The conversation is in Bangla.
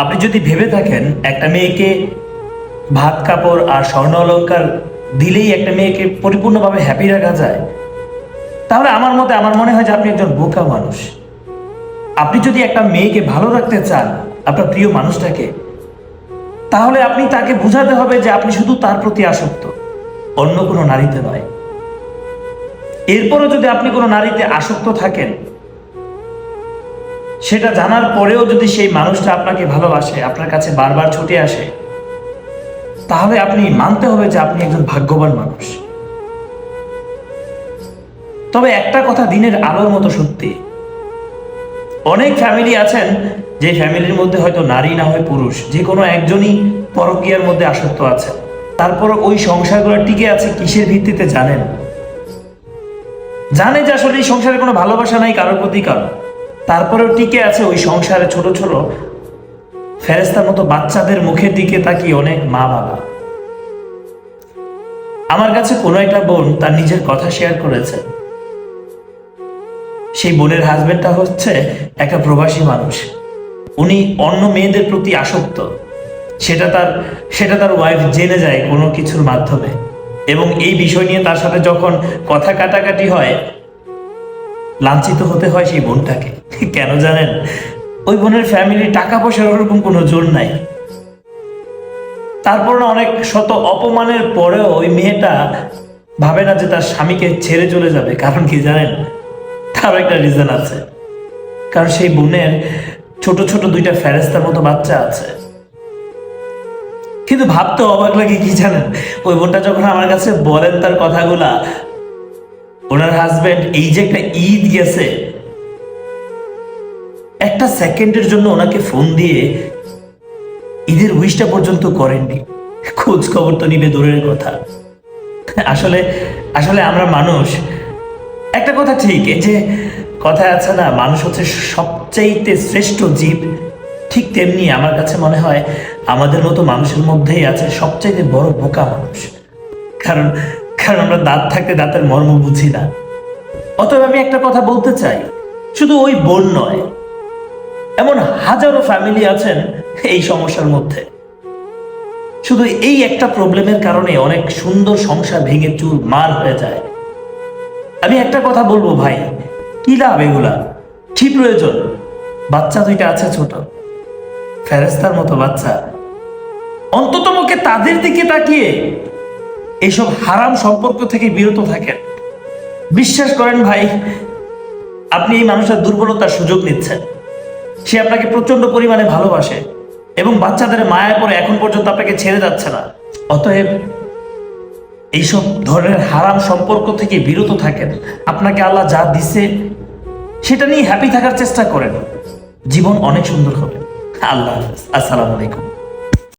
আপনি যদি ভেবে থাকেন, একটা মেয়েকে ভাত, কাপড় আর স্বর্ণ অলঙ্কার দিলেই একটা মেয়েকে পরিপূর্ণভাবে হ্যাপি রাখা যায়, তাহলে আমার মতে আমার মনে হয় যে আপনি একজন বোকা মানুষ। আপনি যদি একটা মেয়েকে ভালো রাখতে চান, আপনার প্রিয় মানুষটাকে, তাহলে আপনি তাকে বোঝাতে হবে যে আপনি শুধু তার প্রতি আসক্ত, অন্য কোনো নারীতে নয়। এরপরও যদি আপনি কোনো নারীতে আসক্ত থাকেন সেটা জানার পরেও যদি সেই মানুষটা আপনাকে ভালোবাসে, আপনার কাছে বারবার ছুটে আসে, তাহলে আপনি মানতে হবে যে আপনি একজন ভাগ্যবান মানুষ। তবে একটা কথা দিনের আলোর মতো সত্যি। অনেক ফ্যামিলি আছেন, যে ফ্যামিলির মধ্যে হয়তো নারী না হয় পুরুষ, যে কোনো একজনই পরকীয়ার মধ্যে আসক্ত আছে তারপর ওই সংসারগুলো টিকে আছে কিসের ভিত্তিতে জানেন? জানে যে আসলে এই সংসারে কোনো ভালোবাসা নাই, কারোর প্রতি কারও। তারপরেও টিকে আছে ওই সংসারে ছোট ছোট। ফেরেস্তার মতো বাচ্চাদের মুখের দিকে তাকিয়ে অনেক মা বাবা। আমার কাছে কোনো একটা বোন তার নিজের কথা শেয়ার করেছে। সেই বোনের হাজবেন্ডটা হচ্ছে একটা প্রবাসী মানুষ। উনি অন্য মেয়েদের প্রতি আসক্ত। সেটা তার সেটা তার ওয়াইফ জেনে যায় কোনো কিছুর মাধ্যমে। এবং এই বিষয় নিয়ে তার সাথে যখন কথা কাটাকাটি হয় লাঞ্ছিত হতে হয় সেই বোনটাকে। কেন জানেন? ওই বোনের ফ্যামিলি টাকা পয়সার ওরকম কোনো জোর নাই। তারপর অনেক শত অপমানের পরেও ওই মেয়েটা ভাবে না যে তার স্বামীকে ছেড়ে চলে যাবে। কারণ কি জানেন? তার একটা রিজন আছে। কারণ সেই বোনের ছোট ছোট দুইটা ফেরেস্তার মতো বাচ্চা আছে। কিন্তু ভাবতে অবাক লাগে কি জানেন? ওই বোনটা যখন আমার কাছে বলেন তার কথাগুলা ওনার হাজবেন্ড এই যে একটা ঈদ গেছে, একটা সেকেন্ডের জন্য ওনাকে ফোন দিয়ে ঈদের উইশটা পর্যন্ত করেননি। খোঁজ খবর তো নিবে, দূরের কথা। আসলে আসলে আমরা মানুষ, একটা কথা ঠিক, এই যে কথা আছে না, মানুষ হচ্ছে সবচাইতে শ্রেষ্ঠ জীব। ঠিক তেমনি আমার কাছে মনে হয়, আমাদের মতো মানুষের মধ্যেই আছে সবচাইতে বড় বোকা মানুষ। কারণ কারণ আমরা দাঁত থাকতে দাঁতের মর্ম বুঝি না। অতএব আমি একটা কথা বলতে চাই, শুধু ওই বোন নয়, এমন হাজারো ফ্যামিলি আছেন এই সমস্যার মধ্যে। শুধু এই একটা প্রবলেমের কারণে অনেক সুন্দর সংসার ভেঙে চুর মার হয়ে যায়। আমি একটা কথা বলব ভাই, কি লাভ এগুলা? কি প্রয়োজন, বাচ্চা দুইটা আছে ছোট ফেরেস্তার মতো বাচ্চা। অন্তত মুখে তাদের দিকে তাকিয়ে এইসব হারাম সম্পর্ক থেকে বিরত থাকেন। বিশ্বাস করেন ভাই, আপনি এই মানুষের দুর্বলতার সুযোগ নিচ্ছেন। সে আপনাকে প্রচণ্ড পরিমাণে ভালোবাসে এবং বাচ্চাদের মায়া পরে এখন পর্যন্ত আপনাকে ছেড়ে যাচ্ছে না। অতএব এইসব ধরনের হারাম সম্পর্ক থেকে বিরত থাকেন। আপনাকে আল্লাহ যা দিছে, সেটা নিয়ে হ্যাপি থাকার চেষ্টা করেন। জীবন অনেক সুন্দর হবে। আল্লাহ হাফেজ। আসসালামু আলাইকুম।